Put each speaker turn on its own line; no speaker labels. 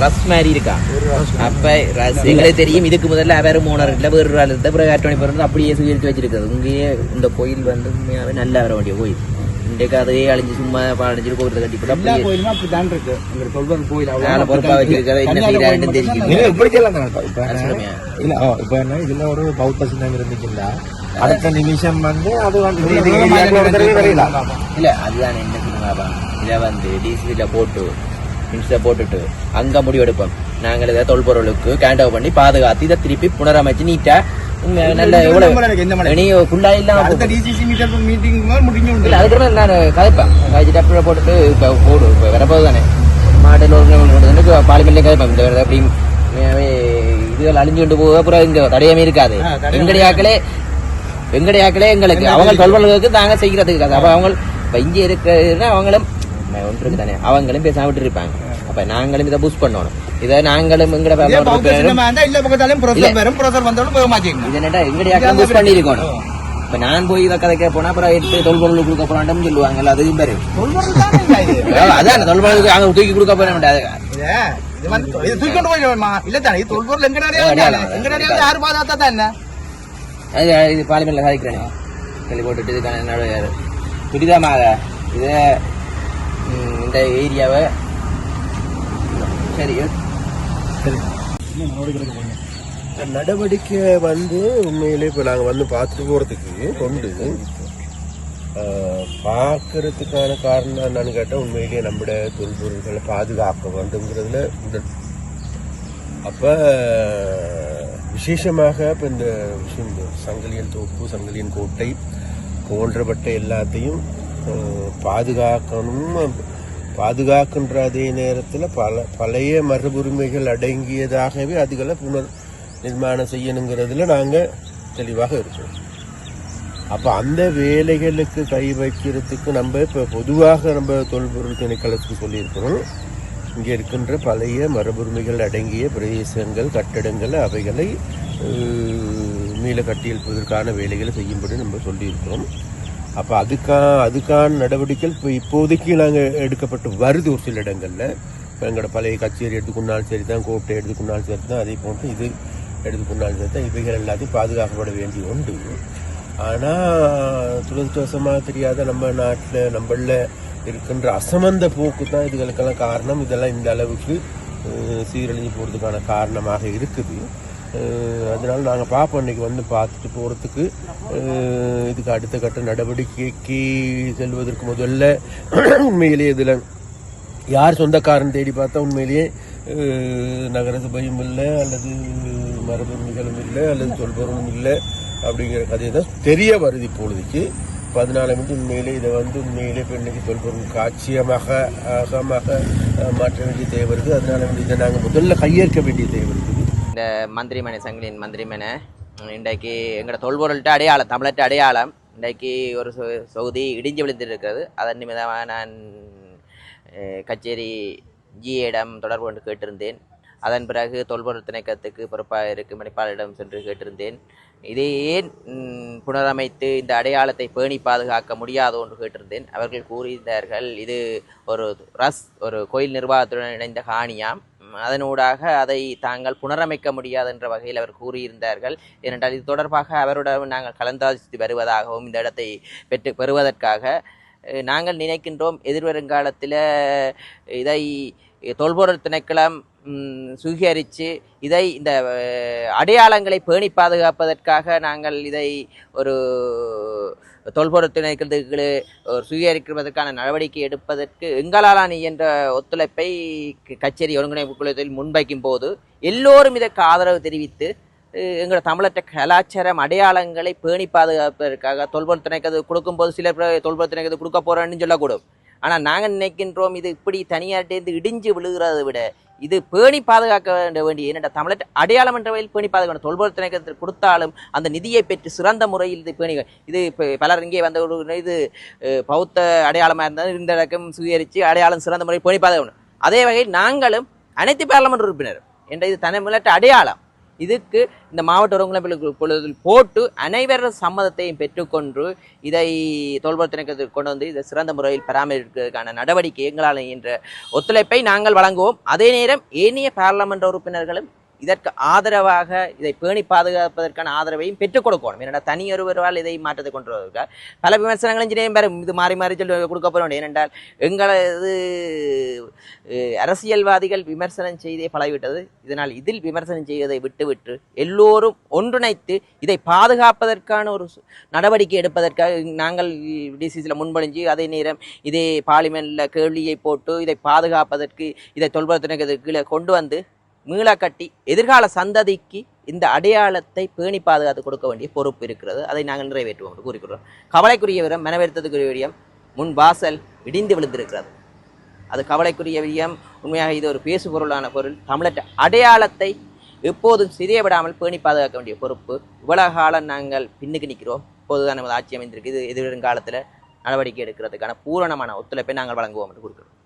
ரஸ் மாதிரி இருக்கா அப்ப ரஸ் எங்களுக்கு தெரியும் இதுக்கு முதல்ல வேற மூணார் இல்லை வேறு ஒரு ஆள் இருந்தா பிறகு அட்டவணை பிறந்து அப்படியே சுயரித்து வச்சிருக்கிறது இங்கேயே இந்த கோயில் வந்து உண்மையாவே நல்லா வர வேண்டிய கோயில் இன்றைக்கு அதையே அழிஞ்சு சும்மா அழிஞ்சிட்டு கோயிலை கட்டி போட்டு
எல்லா கோயிலுமே அப்படித்தான் இருக்கு எங்க சொல்றது கோயில் அவ்வளவு
பொறுப்பா வச்சிருக்கிறத என்ன செய்யறாருன்னு தெரியும்
நீங்க இப்படி. இல்ல இப்ப என்ன இதுல ஒரு பௌத்த சின்னம் இருந்துச்சுன்னா அடுத்த நிமிஷம் வந்து அது வந்து.
இல்ல அதுதான் என்ன இதை வந்து டிசில போட்டு இன்ஸ்ட போட்டுட்டு அங்க முடிவெடுப்போம். நாங்கள் இதை தொல்பொருளுக்கு கேண்ட் ஓவர் பண்ணி பாதுகாத்து இதை திருப்பி புனரமைச்சு நீட்டா நல்ல எவ்வளவு. இனி ஃபுல்லா இல்லாம
அடுத்த
போகும்.
டிசிசி மீட்டர் மீட்டிங் முடிஞ்சு உண்டு.
இல்ல அதுக்கு நான் கதைப்பேன். கதைச்சிட்டு அப்படியே போட்டுட்டு இப்போ போடு இப்போ வரப்போது தானே. மாடல் ஒரு பார்லிமெண்ட்லேயும் கதைப்பேன். இந்த வேறு அப்படி இதுகள் அழிஞ்சு கொண்டு போக அப்புறம் இங்க தடையமே இருக்காது. எங்கடியாக்களே எங்கடியாக்களே எங்களுக்கு. அவங்க தொல்வர்களுக்கு நாங்க செய்யறதுக்கு இருக்காது அப்ப அவங்க இப்ப இங்க இருக்கிறதுனா அவங்களும் ஒன்று தானே? அவங்களும் பேசாம விட்டு இருப்பாங்க அப்ப நாங்களும் இதை பூஸ்ட் பண்ணணும். இதை நாங்களும் எங்கட
இல்ல பக்கத்தாலையும் புரொசர் வரும் புரொசர் வந்தாலும் போக மாட்டேங்க.
இது என்னடா எங்கடியாக்களும் பூஸ்ட் பண்ணிருக்கணும் இப்ப நான் போய் இதை கதைக்க போனா அப்புறம் எடுத்து தொல்பொருள் கொடுக்க போறான்னு சொல்லுவாங்கல்ல அதுவும் பேரு. அதான் தொல்பொருளுக்கு அங்க தூக்கி கொடுக்க போற மாட்டாது
இது வந்து இல்ல தானே இது தொல்பொருள் யாரு என்ன?
இது பார்லிமெண்ட்ல சாதிக்கிறேன். கேள்வி போட்டுட்டு இதுக்கான துரிதமாக இது இந்த ஏரியாவை. சரி
நடவடிக்கை வந்து உண்மையிலே இப்போ நாங்கள் வந்து பார்த்துட்டு போகிறதுக்கு கொண்டு பார்க்கறதுக்கான காரணம் என்னன்னு கேட்டால் உண்மையிலேயே நம்முடைய தொல்பொருள்களை பாதுகாக்க வேண்டுங்கிறதுல உடன். அப்போ விசேஷமாக இப்போ இந்த விஷயம் சங்கலியன் தோப்பு சங்கலியன் கோட்டை போன்றப்பட்ட எல்லாத்தையும் பாதுகாக்கணும் பாதுகாக்கின்ற அதே நேரத்தில் பல பழைய மரபுரிமைகள் அடங்கியதாகவே அதுகளை புனர் நிர்மாணம் செய்யணுங்கிறதுல நாங்கள் தெளிவாக இருக்கிறோம் அப்போ அந்த வேலைகளுக்கு கை வைக்கிறதுக்கு நம்ம இப்போ பொதுவாக நம்ம தொல்பொருள் திணைக்களத்துக்கு சொல்லியிருக்கிறோம். இங்கே இருக்கின்ற பழைய மரபுரிமைகள் அடங்கிய பிரதேசங்கள் கட்டடங்கள் அவைகளை மீள கட்டியெழுப்பதற்கான வேலைகளை செய்யும்படி நம்ம சொல்லியிருக்கிறோம். அப்போ அதுக்கா அதுக்கான நடவடிக்கைகள் இப்போ இப்போதைக்கு நாங்கள் எடுக்கப்பட்டு வருது ஒரு சில இடங்களில். இப்போ எங்களோட பழைய கச்சேரி எடுத்துக்கொண்டாலும் சரி தான் கோட்டை எடுத்துக்கொண்டாலும் சரி தான் அதே போன்று இது எடுத்துக்கொண்டாலும் சரி தான் இவைகள் எல்லாத்தையும் பாதுகாக்கப்பட வேண்டிய உண்டு. ஆனால் துரதிருஷ்டவசமாக தெரியாத நம்ம நாட்டில் நம்மளில் இருக்கின்ற அசமந்த போக்கு தான் இதுகளுக்கெல்லாம் காரணம். இதெல்லாம் இந்த அளவுக்கு சீரழிஞ்சு போகிறதுக்கான காரணமாக இருக்குது. அதனால் நாங்கள் பார்ப்போம் இன்றைக்கி வந்து பார்த்துட்டு போகிறதுக்கு இதுக்கு அடுத்த கட்ட நடவடிக்கைக்கு செல்வதற்கு முதல்ல உண்மையிலேயே இதில் யார் சொந்தக்காரன் தேடி பார்த்தா உண்மையிலேயே நகரசபையும் இல்லை அல்லது மரபுமிகளும் இல்லை அல்லது சொல்பவரும் இல்லை அப்படிங்கிற கதையை தான் தெரிய வருது இப்பொழுதுக்கு. பதினாலு மினிட் உண்மையிலே இதை வந்து உண்மையிலே இப்போ இன்னைக்கு தொல்பொருள் காட்சியமாக அகமாக மாற்ற வேண்டிய தேவை இருக்குது அதனால வந்து இதை நாங்கள் முதல்ல கையேற்க வேண்டிய தேவை
இந்த மந்திரிமனை சங்கிலின் மந்திரிமனை இன்றைக்கு எங்களோட தொல்பொருள்கிட்ட அடையாளம் தமிழர்கிட்ட அடையாளம் இன்றைக்கு ஒரு சொ- சொகுதி இடிஞ்சு விழுந்திருக்கிறது. அதன் நிமிதமாக நான் கச்சேரி ஜிஏடம் தொடர்பு கொண்டு கேட்டிருந்தேன். அதன் பிறகு தொல்பொருள் திணைக்கத்துக்கு பொறுப்பாக இருக்கும் மணிப்பாளரிடம் சென்று கேட்டிருந்தேன். இதை ஏன் புனரமைத்து இந்த அடையாளத்தை பேணி பாதுகாக்க முடியாதோ என்று கேட்டிருந்தேன். அவர்கள் கூறியிருந்தார்கள் இது ஒரு ரஸ் ஒரு கோயில் நிர்வாகத்துடன் இணைந்த காணியாம். அதனூடாக அதை தாங்கள் புனரமைக்க முடியாது என்ற வகையில் அவர் கூறியிருந்தார்கள். ஏனென்றால் இது தொடர்பாக அவருடன் நாங்கள் கலந்தாலோசித்து வருவதாகவும் இந்த இடத்தை பெற்று பெறுவதற்காக நாங்கள் நினைக்கின்றோம் எதிர்வருங்காலத்தில் இதை தொல்பொருள் திணைக்களம் சுகீகரித்து இதை இந்த அடையாளங்களை பேணி பாதுகாப்பதற்காக நாங்கள் இதை ஒரு தொல்பொருள் திணைக்களத்துக்கு ஒரு சுகீகரிக்கிறதற்கான நடவடிக்கை எடுப்பதற்கு எங்களாலான என்ற ஒத்துழைப்பை க- கச்சேரி ஒருங்கிணைப்பு குழுவில் முன்வைக்கும் போது எல்லோரும் இதற்கு ஆதரவு தெரிவித்து எங்களோட தமிழற்ற கலாச்சாரம் அடையாளங்களை பேணி பாதுகாப்பதற்காக தொல்பொருள் திணைக்கிறது கொடுக்கும்போது சிலர் தொல்பொருள் திணைக்கிறது கொடுக்க போறேன்னு சொல்லக்கூடும் ஆனால் நாங்கள் நினைக்கின்றோம் இது இப்படி தனியார்ட்டேருந்து இடிஞ்சு விழுகிறத விட இது பேணி பாதுகாக்க வேண்ட வேண்டிய என்னென்ன தமிழர் அடையாளம் என்ற வகையில் பேணி பாதுகாக்க வேண்டும். தொல்பொருள் திணைக்களத்தில் கொடுத்தாலும் அந்த நிதியை பெற்று சிறந்த முறையில் இது பேணி இது இப்போ பலர் இங்கே வந்த ஒரு இது பௌத்த அடையாளமாக இருந்தால் இந்த இடக்கம் சுயரித்து அடையாளம் சிறந்த முறையில் பேணி பாதுகாக்கணும் அதே வகையில் நாங்களும் அனைத்து பாராளுமன்ற உறுப்பினர் என்ற இது தமிழற்ற அடையாளம் இதுக்கு இந்த மாவட்ட ஒருங்கிணைப்பு குழுவில் போட்டு அனைவரது சம்மதத்தையும் பெற்றுக்கொண்டு இதை தொல்பொருத்தினத்துக்கு கொண்டு வந்து இதை சிறந்த முறையில் பராமரிக்கிறதுக்கான நடவடிக்கை எங்களால் என்ற ஒத்துழைப்பை நாங்கள் வழங்குவோம். அதே நேரம் ஏனைய பாராளுமன்ற உறுப்பினர்களும் இதற்கு ஆதரவாக இதை பேணி பாதுகாப்பதற்கான ஆதரவையும் பெற்றுக் கொடுக்கணும். ஏனென்றால் தனியொருவரால் இதை மாற்றத்தை கொண்டு வருவதற்காக பல விமர்சனங்களும் இன்ஜினியரிங் பெறும் இது மாறி மாறி சொல்லி கொடுக்க போகிறோம் ஏனென்றால் எங்களது அரசியல்வாதிகள் விமர்சனம் செய்தே பழகிவிட்டது. இதனால் இதில் விமர்சனம் செய்வதை விட்டுவிட்டு எல்லோரும் ஒன்றிணைத்து இதை பாதுகாப்பதற்கான ஒரு நடவடிக்கை எடுப்பதற்காக நாங்கள் டிசிஸில் முன்மொழிஞ்சு அதே நேரம் இதே பார்லிமெண்ட்டில் கேள்வியை போட்டு இதை பாதுகாப்பதற்கு இதை தொல்பொருத்தினத்துக்கு கீழே கொண்டு வந்து மீள கட்டி எதிர்கால சந்ததிக்கு இந்த அடையாளத்தை பேணி பாதுகாத்து கொடுக்க வேண்டிய பொறுப்பு இருக்கிறது. அதை நாங்கள் நிறைவேற்றுவோம் என்று கூறிக்கிறோம் கவலைக்குரிய விடம் மனவருத்தத்துக்குரிய விடயம் முன் வாசல் இடிந்து விழுந்திருக்கிறது. அது கவலைக்குரிய விடயம். உண்மையாக இது ஒரு பேசு பொருளான பொருள். தமிழற்ற அடையாளத்தை எப்போதும் சிறிய விடாமல் பேணி பாதுகாக்க வேண்டிய பொறுப்பு. இவ்வளவு காலம் நாங்கள் பின்னுக்கு நிற்கிறோம். இப்போதுதான் நமது ஆட்சி அமைந்திருக்கு இது எதிர்காலத்தில் நடவடிக்கை எடுக்கிறதுக்கான பூரணமான ஒத்துழைப்பை நாங்கள் வழங்குவோம் என்று கொடுக்கிறோம்